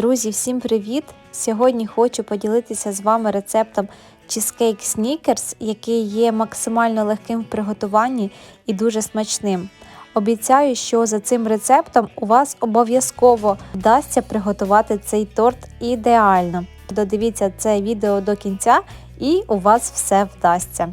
Друзі, всім привіт! Сьогодні хочу поділитися з вами рецептом чизкейк Snickers, який є максимально легким в приготуванні і дуже смачним. Обіцяю, що за цим рецептом у вас обов'язково вдасться приготувати цей торт ідеально. Додивіться це відео до кінця і у вас все вдасться.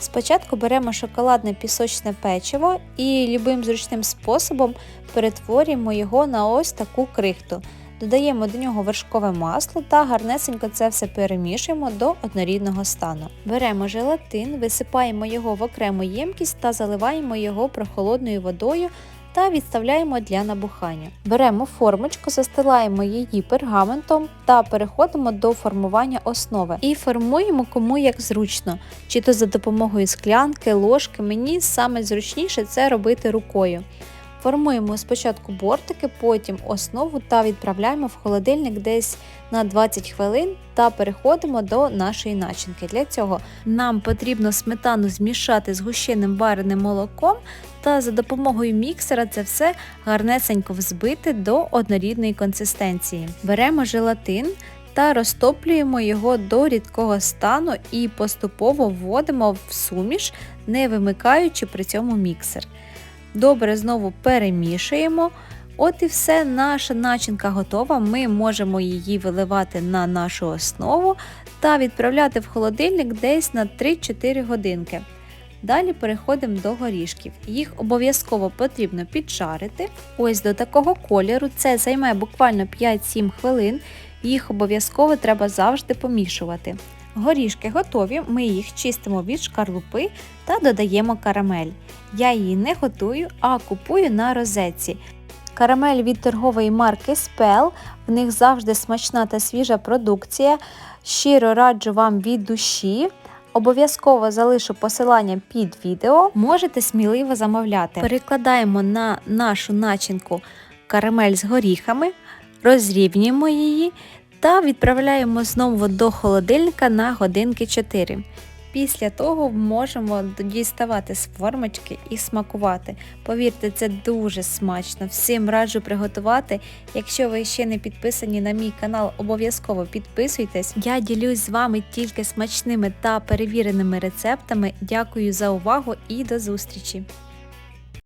Спочатку беремо шоколадне пісочне печиво і любим зручним способом перетворюємо його на ось таку крихту. Додаємо до нього вершкове масло та гарнесенько це все перемішуємо до однорідного стану. Беремо желатин, висипаємо його в окрему ємкість та заливаємо його прохолодною водою та відставляємо для набухання. Беремо формочку, застилаємо її пергаментом та переходимо до формування основи і формуємо кому як зручно, чи то за допомогою склянки, ложки. Мені саме зручніше це робити рукою. Формуємо спочатку бортики, потім основу та відправляємо в холодильник десь на 20 хвилин та переходимо до нашої начинки. Для цього нам потрібно сметану змішати з гущеним вареним молоком та за допомогою міксера це все гарнесенько взбити до однорідної консистенції. Беремо желатин. Та розтоплюємо його до рідкого стану і поступово вводимо в суміш, не вимикаючи при цьому міксер. Добре знову перемішуємо. От і все, наша начинка готова. Ми можемо її виливати на нашу основу та відправляти в холодильник десь на 3-4 годинки. Далі переходимо до горішків. Їх обов'язково потрібно піджарити. Ось до такого кольору це займе буквально 5-7 хвилин. Їх обов'язково треба завжди помішувати. Горішки готові, ми їх чистимо від шкарлупи та додаємо карамель. Я її не готую, а купую на розетці. Карамель від торгової марки Spell, в них завжди смачна та свіжа продукція. Щиро раджу вам від душі. Обов'язково залишу посилання під відео, можете сміливо замовляти. Перекладаємо на нашу начинку карамель з горіхами, розрівнюємо її та відправляємо знову до холодильника на годинки 4. Після того можемо діставати з формочки і смакувати. Повірте, це дуже смачно. Всім раджу приготувати. Якщо ви ще не підписані на мій канал, обов'язково підписуйтесь. Я ділюсь з вами тільки смачними та перевіреними рецептами. Дякую за увагу і до зустрічі!